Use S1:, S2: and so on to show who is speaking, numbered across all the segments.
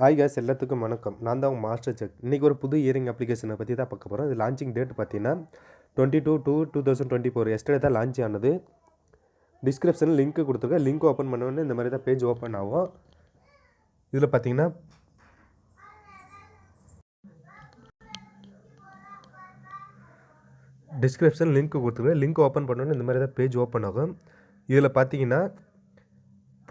S1: Hi guys எல்லாத்துக்கும் வணக்கம். நான் தான் உங்கள் மாஸ்டர் செக் இன்றைக்கி ஒரு புது இயரிங் அப்ளிகேஷனை பற்றி தான் பார்க்க போகிறோம் இது லான்ச்சிங் டேட் பார்த்தீங்கன்னா twenty two two two thousand twenty four yesterday தான் லான்ச் ஆனது. டிஸ்கிரிப்ஷனில் லிங்க்கு கொடுத்துருக்கேன். லிங்க் ஓப்பன் பண்ணோடனே இந்த மாதிரி தான் பேஜ் ஓப்பன் ஆகும். இதில் பார்த்தீங்கன்னா டிஸ்கிரிப்ஷன் லிங்க் கொடுத்துருக்கேன். லிங்க் ஓப்பன் பண்ணோன்னே இந்த மாதிரி தான் பேஜ் ஓப்பன் ஆகும். இதில் பார்த்தீங்கன்னா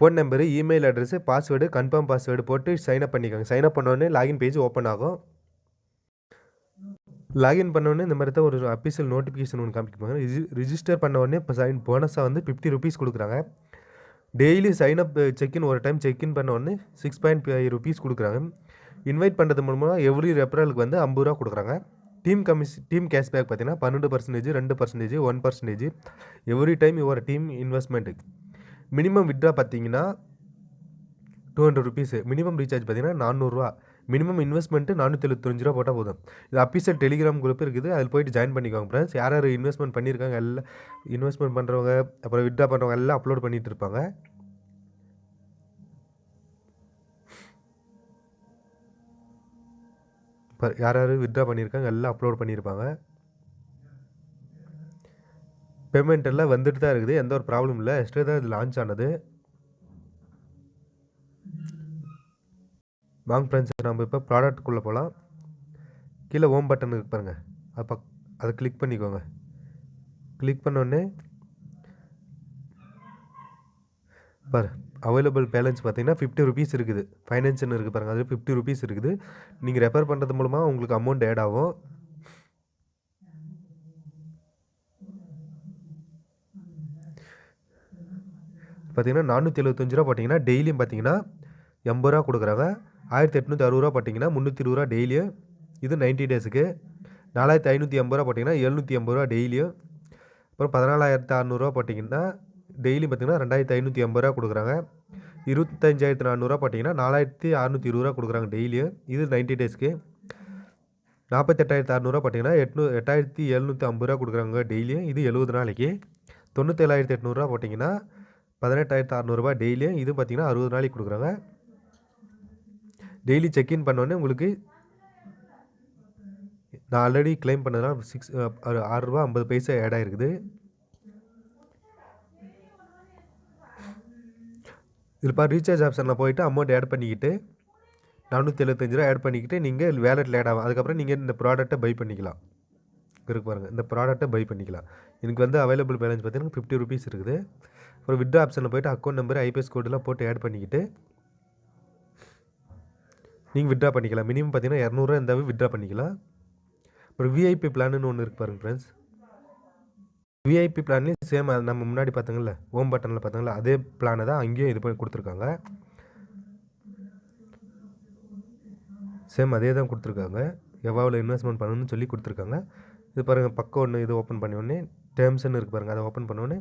S1: phone number email address password confirm password போட்டு சைன் அப் பண்ணிக்கோங்க. சைன் அப் பண்ணோடனே லாகின் பேஜ் ஓப்பன் ஆகும். லாகின் பண்ணோடனே இந்த மாதிரி தான் ஒரு அஃபீஷியல் நோட்டிஃபிகேஷன் ஒன்று காமிப்பாங்க ரிஜி ரிஜிஸ்டர் பண்ண உடனே இப்போ சைன் போனஸாக வந்து ஃபிஃப்டி ருபீஸ் கொடுக்குறாங்க. Daily sign up check in ஒரு டைம் செக்இன் பண்ண உடனே சிக்ஸ் பாயிண்ட் ஃபைவ் ருபீஸ் கொடுக்குறாங்க. இன்வைட் பண்ணுறது மூலமாக எவ்ரி ரெஃபரலுக்கு வந்து ஐம்பது ரூபா கொடுக்குறாங்க. டீம் கமிஷ் டீம் கேஷ்பேக் பார்த்தீங்கன்னா பன்னெண்டு பர்சன்டேஜ் ரெண்டு percentage one percentage every time your team investment minimum withdraw பார்த்தீங்கன்னா two hundred rupees minimum recharge பார்த்தீங்கன்னா நானூறுரூவா மினிமம் இன்வெஸ்ட்மெண்ட்டு நானூற்றி எழுபத்தஞ்சு ரூபா போட்டால் போதும். இது அஃபீஷியல் டெலிகிராம் குரூப் இருக்குது. அதில் போயிட்டு ஜாயின் பண்ணிக்கோங்க ஃப்ரெண்ட்ஸ் யார் யார் இன்வெஸ்ட்மெண்ட் பண்ணியிருக்காங்க எல்லாம் இன்வெஸ்ட்மெண்ட் பண்ணுறவங்க அப்புறம் விட்ரா பண்ணுறவங்க எல்லாம் அப்லோட் பண்ணிகிட்டு இருப்பாங்க. இப்போ யார் யார் வித்ட்ரா பண்ணியிருக்காங்க எல்லாம் அப்லோட் பண்ணியிருப்பாங்க பேமெண்ட் எல்லாம் வந்துட்டு தான் இருக்குது. எந்த ஒரு ப்ராப்ளம் இல்லை. எக்ஸ்ட்ரா தான் இது லான்ச் ஆனது. வாங்க ஃப்ரெண்ட்ஸ் நம்ம இப்போ ப்ராடக்ட்குள்ளே போகலாம் கீழே ஓம் பட்டன் இருக்கு பாருங்கள் அது பக் அதை கிளிக் பண்ணிக்கோங்க. கிளிக் பண்ணோடனே பாரு அவைலபிள் பேலன்ஸ் பார்த்தீங்கன்னா ஃபிஃப்டி ருபீஸ் இருக்குது. ஃபைனான்ஸ்னு இருக்குது பாருங்கள் அது ஃபிஃப்டி ருபீஸ் இருக்குது. நீங்கள் ரெஃபர் பண்ணுறது மூலமாக உங்களுக்கு அமௌண்ட் ஆட் ஆகும். பார்த்திங்கன்னா நானூற்றி எழுபத்தஞ்சு ரூபா போட்டிங்கன்னா டெய்லியும் பார்த்தீங்கன்னா எண்பது ரூபா கொடுக்குறாங்க. ஆயிரத்தி எட்நூற்றி அறுபது ரூபா போட்டிங்கன்னா முந்நூற்றி இருபது ரூபா டெய்லியும். இது நைன்ட்டி டேஸுக்கு. நாலாயிரத்தி ஐநூற்றி எண்பது ரூபா போட்டிங்கன்னா எழுநூற்றி எண்பது ரூபா டெய்லியும். அப்புறம் பதினாலாயிரத்து அறநூறுவா போட்டிங்கன்னா டெய்லி பார்த்தீங்கன்னா ரெண்டாயிரத்தி ஐநூற்றி எண்பது ரூபா கொடுக்குறாங்க. இருபத்தஞ்சாயிரத்து நானூறுரூவா பார்த்தீங்கன்னா நாலாயிரத்தி அறநூற்றி இருபது ரூபா கொடுக்குறாங்க டெய்லியும். இது நைன்ட்டி டேஸ்க்கு. நாற்பத்தெட்டாயிரத்து அறநூறுவா பார்த்தீங்கன்னா எட்நூ எட்டாயிரத்தி எழுநூற்றி ஐம்பது ரூபா கொடுக்குறாங்க டெய்லியும். இது எழுபது நாளைக்கு. தொண்ணூற்றேழாயிரத்தி எட்நூறுரூவா போட்டிங்கன்னா பதினெட்டாயிரத்து அறநூறுபா டெய்லியும் இது பார்த்தீங்கன்னா அறுபது நாளைக்கு கொடுக்குறாங்க டெய்லி செக்இன் பண்ணோடனே உங்களுக்கு நான் ஆல்ரெடி கிளைம் பண்ணதுனால் சிக்ஸ் ஆறுரூபா ஐம்பது பைசா ஆட் ஆகிருக்குது இதில் பாரு ரீசார்ஜ் ஆப்ஷனில் போயிட்டு அமௌண்ட் ஆட் பண்ணிக்கிட்டு நானூற்றி எழுபத்தஞ்சு ரூபா ஆட் பண்ணிக்கிட்டு நீங்கள் வேலெட்டில் ஆட் ஆகும் அதுக்கப்புறம் நீங்கள் இந்த ப்ராடக்ட்டை பை பண்ணிக்கலாம். இருக்கு பாருங்கள் இந்த ப்ராடக்ட்டை பை பண்ணிக்கலாம். எனக்கு வந்து அவைலபிள் பேலன்ஸ் பார்த்தீங்கன்னா ஃபிஃப்டி ருபீஸ் இருக்குது. அப்புறம் விட்ரா ஆப்ஷனில் போய்ட்டு அக்கௌண்ட் நம்பர் ஐபிஎஸ் கோடெலாம் போட்டு ஆட் பண்ணிக்கிட்டு நீங்கள் விட்ரா பண்ணிக்கலாம். மினிமம் பார்த்தீங்கன்னா இரநூறுவா இருந்தாவே விட்ரா பண்ணிக்கலாம். அப்புறம் விஐபி பிளான்னு ஒன்று இருக்குது பாருங்கள் ஃப்ரெண்ட்ஸ் விஐபி பிளான்லேயும் சேம் நம்ம முன்னாடி பார்த்தோங்கல்ல ஓம் பட்டனில் பார்த்தோங்களா அதே பிளானை தான் அங்கேயும் இது பண்ணி கொடுத்துருக்காங்க. சேம் அதே தான் கொடுத்துருக்காங்க. எவ்வளோ இன்வெஸ்ட்மெண்ட் பண்ணணும்னு சொல்லி கொடுத்துருக்காங்க. இது பாருங்கள் பக்கம் ஒன்று இது ஓப்பன் பண்ணியோடனே உடனே டேர்ம்ஸ்னு இருக்குது பாருங்கள் அதை ஓப்பன் பண்ணோடனே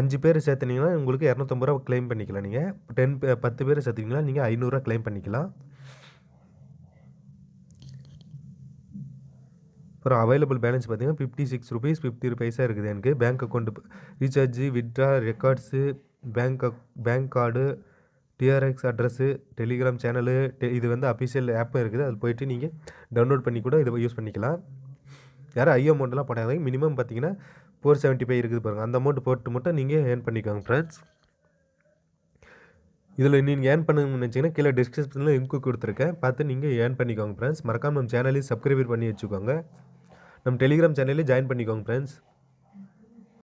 S1: அஞ்சு பேர் சேர்த்துனீங்கன்னா உங்களுக்கு இரநூத்தம்பது ரூபா க்ளைம் பண்ணிக்கலாம் நீங்கள் டென் பத்து பேர் சேர்த்துக்கிங்களா நீங்கள் ஐநூறுரூவா க்ளைம் பண்ணிக்கலாம். அப்புறம் அவைலபிள் பேலன்ஸ் பார்த்தீங்கன்னா fifty six rupees fifty paisa இருக்குது எனக்கு. Bank account recharge withdraw records bank bank card TRX address Telegram channel இது வந்து அஃபிஷியல் ஆப்பும் இருக்குது. அது போயிட்டு நீங்கள் டவுன்லோட் பண்ணி கூட இதை யூஸ் பண்ணிக்கலாம். யாரும் ஐ அமௌண்ட்லாம் போடாதீங்க. மினிமம் பார்த்தீங்கன்னா ஃபோர் செவன்ட்டி ஃபைவ் இருக்குது பாருங்கள் அந்த அமௌண்ட் போட்டு மட்டும் நீங்கள் ஏர்ன் பண்ணிக்கோங்க ஃப்ரெண்ட்ஸ் இதில் நீங்கள் ஏர்ன் பண்ணணும்னு நினச்சிங்கன்னா கீழே டிஸ்கிரிப்ஷனில் லிங்க்கு கொடுத்துருக்கேன். பார்த்து நீங்கள் ஏர்ன் பண்ணிக்கோங்க ஃப்ரெண்ட்ஸ் மறக்காமல் நம்ம சேனலையும் சப்ஸ்கிரைபர் பண்ணி வச்சுக்கோங்க. நம்ம டெலிகிராம் சேனல்லையும் ஜாயின் பண்ணிக்கோங்க ஃப்ரெண்ட்ஸ்